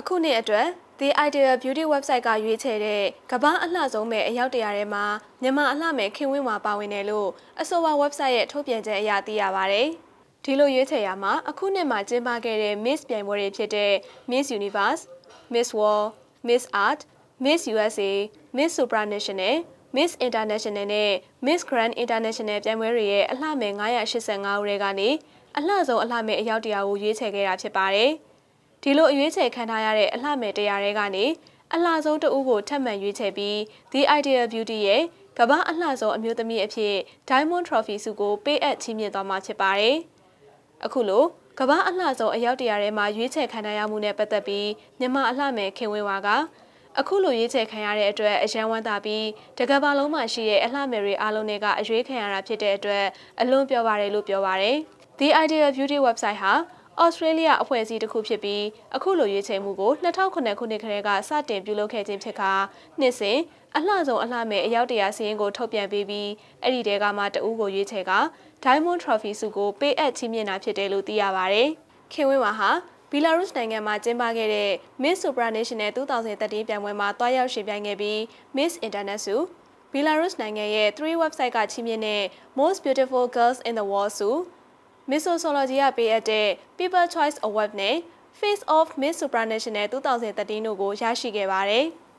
အခုနှစ်အတွက် The Ideal Beauty website ကရွေးချယ်တဲ့ကမ္ဘာအလှဆုံးမဲ့အယောက်တရာထဲမှာမြန်မာအလှမဲ့ခင်ဝင်းမှာပါဝင်တယ်လို့အဆိုပါ website ရဲ့ထုတ်ပြန်ချက်အရသိရပါဗျ။ဒီလိုရွေးချယ်ရမှာအခုနှစ်မှာကျင်းပခဲ့တဲ့ Miss ပြိုင်ပွဲတွေဖြစ်တဲ့ Miss Universe, Miss World, Miss Art, Miss USA, Miss Supranational, Miss International နဲ့ Miss Grand International ပြိုင်ပွဲတွေရဲ့အလှမဲ့985ဦးတွေကနေအလှဆုံးအလှမဲ့အယောက်တရာကိုရွေးချယ်ခဲ့တာဖြစ်ပါတယ်။ ဒီလိုအရွေးချယ်ခံထားရတဲ့အလှမယ်တရားတွေကနေအလှဆုံးတဦးကိုထပ်မံရွေးချယ်ပြီး The Ideal Beauty ရဲ့ကမ္ဘာအလှဆုံးအမျိုးသမီးအဖြစ် Diamond Trophy ဆုကိုပေးအပ်ချီးမြှင့်သွားမှာဖြစ်ပါတယ်။အခုလိုကမ္ဘာအလှဆုံးအယောက်တရာထဲမှာရွေးချယ်ခံရမှုနဲ့ပတ်သက်ပြီးမြန်မာအလှမယ်ခင်ဝင်းဝါကအခုလိုရွေးချယ်ခံရတဲ့အတွက်အယံဝမ်းသာပြီးတကဘာလုံးမှာရှိတဲ့အလှမယ်တွေအားလုံးတွေကအရွေးခံရတာဖြစ်တဲ့အတွက်အလွန်ပြောပါတယ်လို့ပြောပါတယ်။ The Ideal Beauty website ဟာ ဩစတြေးလျအဖွဲ့အစည်းတစ်ခုဖြစ်ပြီးအခုလိုရွေးချယ်မှုကို2009ခုနှစ်ကတည်းကစတင်ပြုလုပ်ခဲ့ခြင်းဖြစ်ကာနှစ်စဉ်အလှဆုံးအလှမဲ့အယောက်တရာစီးရင်ကိုထုတ်ပြန်ပေးပြီးအဲ့ဒီတဲကမှတအူးကိုရွေးချယ်က Diamond Trophy ဆုကိုပေးအပ်ချီးမြှင့်တာဖြစ်တယ်လို့သိရပါဗျ။ခင်ဝင်းဝါဟာဘီလာရုစ်နိုင်ငံမှာကျင်းပခဲ့တဲ့ Miss Supranational 2013ပြိုင်ပွဲမှာတွားရောက်ရှင်ပြိုင်ခဲ့ပြီး Miss Internet ဆုဘီလာရုစ်နိုင်ငံရဲ့3 website ကချီးမြှင့်တဲ့ Most Beautiful Girls in the World ဆု Missology ကပေးအပ်တဲ့ People Choice Award နဲ့ Face of Miss Supranational 2013တို့ကိုရရှိခဲ့ပါတယ်။